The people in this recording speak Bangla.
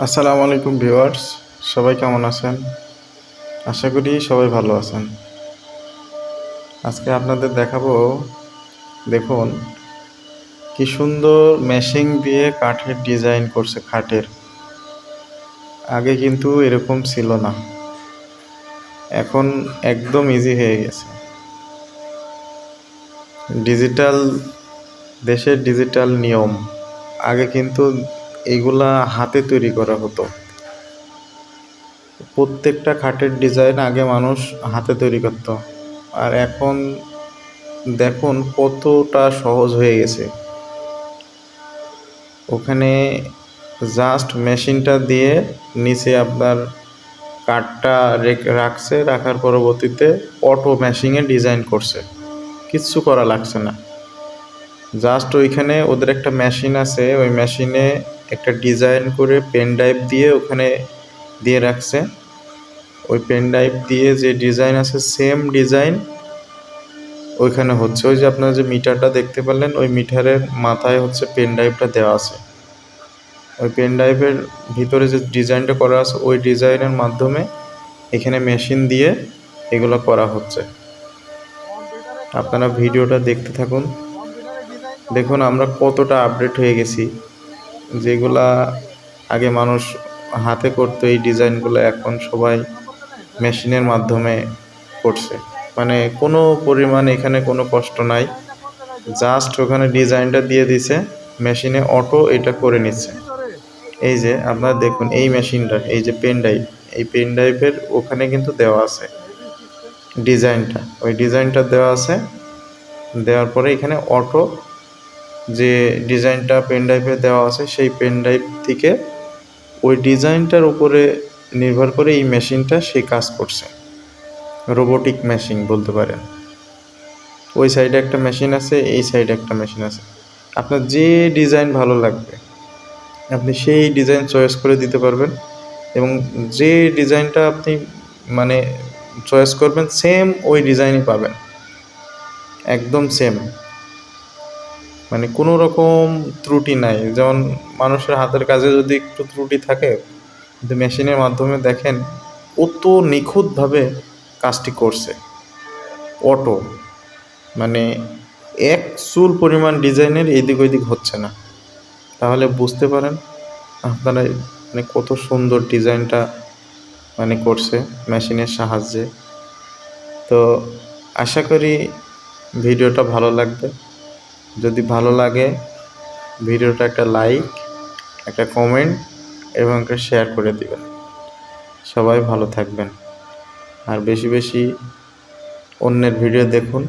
আসসালামু আলাইকুম ভিউয়ার্স, সবাই কেমন আছেন? আশা করি সবাই ভালো আছেন। আজকে আপনাদের দেখাবো, দেখুন, কি সুন্দর মেশিং দিয়ে কাঠের ডিজাইন করছে খাটের। আগে কিন্তু এরকম ছিল না। এখন একদম ইজি হয়ে গেছে। ডিজিটাল দেশের ডিজিটাল নিয়ম। আগে কিন্তু এগুলা হাতে তৈরি করা হতো। প্রত্যেকটা খাটের ডিজাইন আগে মানুষ হাতে তৈরি করত। আর এখন দেখুন কতটা সহজ হয়ে গেছে। ওখানে জাস্ট মেশিনটা দিয়ে নিচে আপনার কাঠটা রেখে রাখছে, রাখার পরবর্তীতে অটো মেশিনে ডিজাইন করছে। কিচ্ছু করা লাগছে না। জাস্ট ওইখানে ওদের একটা মেশিন আছে, ওই মেশিনে একটা ডিজাইন করে পেন ড্রাইভ দিয়ে ওখানে দিয়ে রাখছে। ওই পেন ড্রাইভ দিয়ে যে ডিজাইন আছে, সেম ডিজাইন ওইখানে হচ্ছে। ওই যে আপনারা যে মিটারটা দেখতে পারলেন, ওই মিটারের মাথায় হচ্ছে পেন ড্রাইভটা দেওয়া আছে। ওই পেন ড্রাইভের ভিতরে যে ডিজাইনটা করা আছে, ওই ডিজাইনের মাধ্যমে এখানে মেশিন দিয়ে এগুলো করা হচ্ছে। আপনারা ভিডিওটা দেখতে থাকুন। দেখুন আমরা কতটা আপডেট হয়ে গেছি। যেগুলা আগে মানুষ হাতে করতো, এই ডিজাইনগুলো এখন সবাই মেশিনের মাধ্যমে করছে। মানে কোনো পরিমাণ এখানে কোনো কষ্ট নাই। জাস্ট ওখানে ডিজাইনটা দিয়ে দিছে, মেশিনে অটো এটা করে নিচ্ছে। এই যে আপনারা দেখুন, এই মেশিনটা, এই যে পেন ড্রাইভ, এই পেন ড্রাইভের ওখানে কিন্তু দেওয়া আছে ডিজাইনটা। ওই ডিজাইনটা দেওয়া আছে, দেওয়ার পরে এখানে অটো যে ডিজাইনটা পেন ড্রাইভে দেওয়া আছে, সেই পেন ড্রাইভ থেকে ওই ডিজাইনটার উপরে নির্ভর করে এই মেশিনটা সে কাজ করছে। রোবোটিক মেশিন বলতে পারেন। ওই সাইডে একটা মেশিন আছে, এই সাইডে একটা মেশিন আছে। আপনার যে ডিজাইন ভালো লাগবে, আপনি সেই ডিজাইন চয়েস করে দিতে পারবেন এবং যে ডিজাইনটা আপনি মানে চয়েস করবেন, সেম ওই ডিজাইনই পাবেন। একদম সেম। মানে কোনো রকম ত্রুটি নাই। যেমন মানুষের হাতের কাজে যদি একটু ত্রুটি থাকে কিন্তু মেশিনের মাধ্যমে দেখেন কত নিখুঁতভাবে কাজটি করছে। অটো মানে এক চুল পরিমাণ ডিজাইনের এদিক ওইদিক হচ্ছে না। তাহলে বুঝতে পারেন আপনারা মানে কত সুন্দর ডিজাইনটা মানে করছে মেশিনের সাহায্যে। তো আশা করি ভিডিওটা ভালো লাগবে। যদি ভালো লাগে, ভিডিওটা একটা লাইক একটা কমেন্ট এবং একটা শেয়ার করে দেবেন। সবাই ভালো থাকবেন। আর বেশি বেশি অন্যের ভিডিও দেখুন।